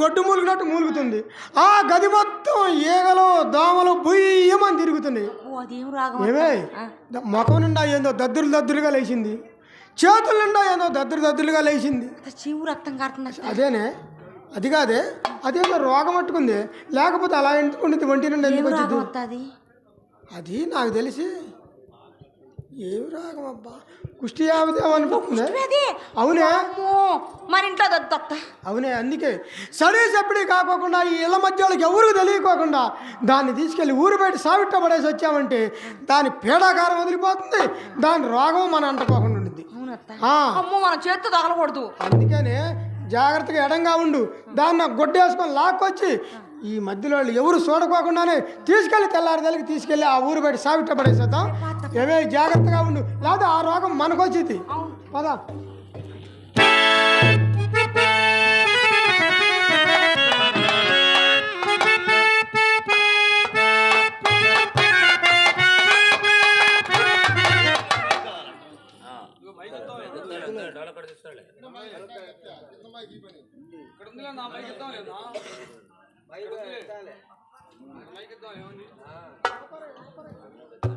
గొడ్డు మూలిగినట్టు మూలుగుతుంది. ఆ గది మొత్తం ఈగలు దోమలు బుయ్యమని రాగం ఏమే? ముఖం నిండా ఏందో దద్దురు దద్దురుగా లేచింది. చేతుల నిండా ఏందో దద్దురు దద్దురుగా లేచింది. రక్తం కారుతుంది అదేనే? అది కాదే? అదేదో రోగం పట్టుకుంది లేకపోతే అలా ఎందుకు ఒంటి నుండి ఎందుకు వచ్చింది అది నాకు తెలిసి ఏమి రాగం అబ్బా? కుష్టి యావదేమో అది. అవునే? అమ్మో మన ఇంట్లో దత్త. అవునే అందుకే. సడే సప్పుడు కాకోకుండా ఈ ఇళ్ళ మధ్య వాళ్ళకి ఎవరికి తెలియకోకుండా దాన్ని తీసుకెళ్ళి ఊరు బయట సావిట్ట పడేసి వచ్చామంటే దాని పీడాకారం వదిలిపోతుంది. దాని రోగం మన అంటుకోకుండా ఆ, అమ్మో మనం చేత్తో తగలకూడదు. అందుకనే జాగ్రత్తగా ఎడంగా ఉండు. దాన్ని గొడ్డేసుకొని లాక్కొచ్చి ఈ మధ్యలో వాళ్ళు ఎవరు చూడకోకుండానే తీసుకెళ్ళి తెల్లారి తల్లికి తీసుకెళ్ళి ఆ ఊరు బయట సావిట్ట పడేసేద్దాం. ఏమే జాగ్రత్తగా ఉండు. లేదా ఆ రోగం మనకు వచ్చింది పదా. అత్తయ్య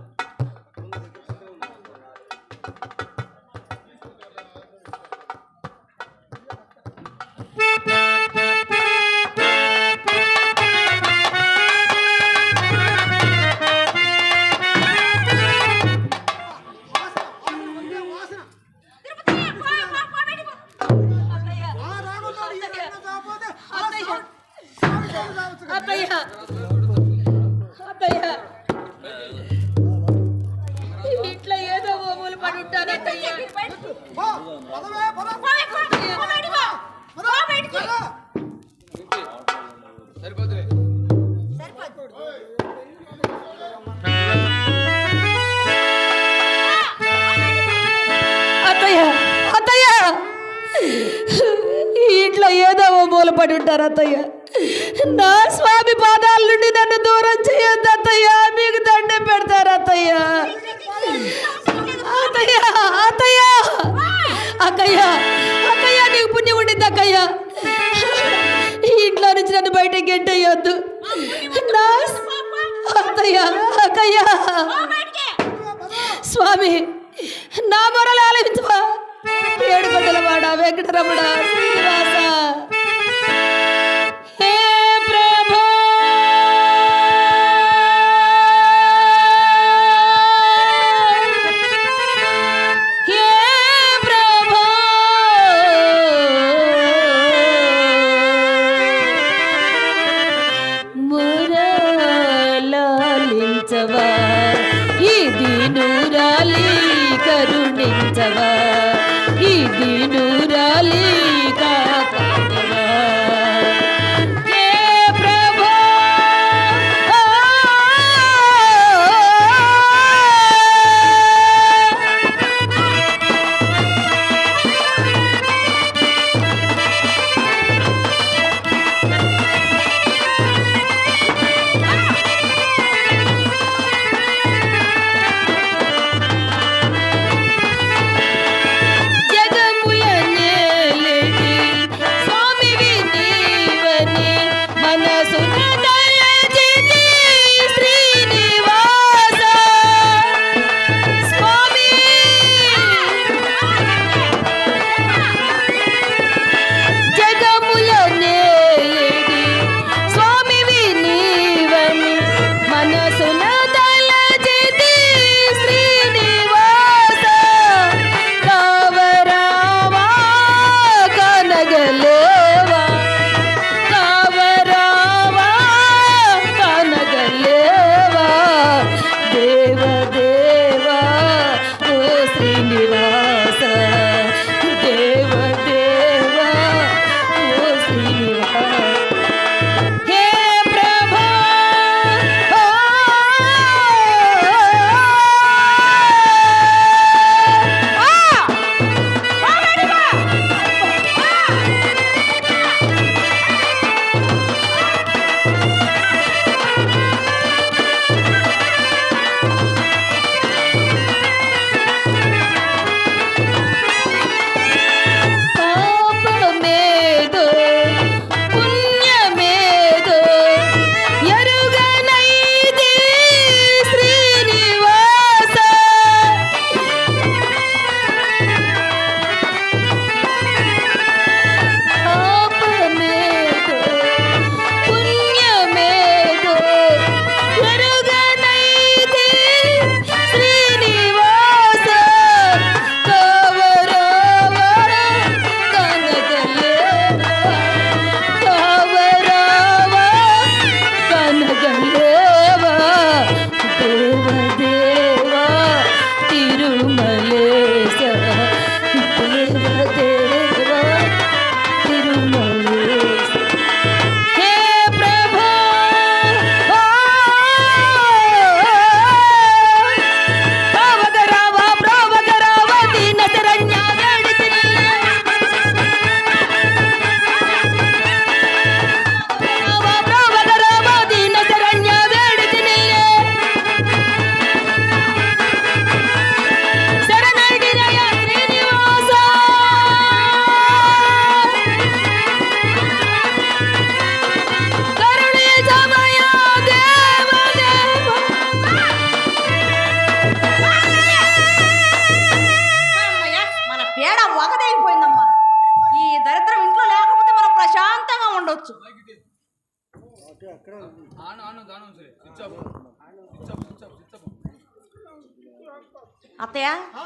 ఇంట్లో ఏదో ఓ మూల పడి ఉంటారు అత్తయ్య. నా స్వామి నన్ను బయటకి గెంటయ్యొద్దు అత్తయ్య అక్కయ్య. స్వామి నా మొరలు ఆలపించవా ఏడుకొండలవాడ వెంకటరమణ. నూరాలి కరుణించవా? ఇది నూరాలి అత్తయ్య? ఆ,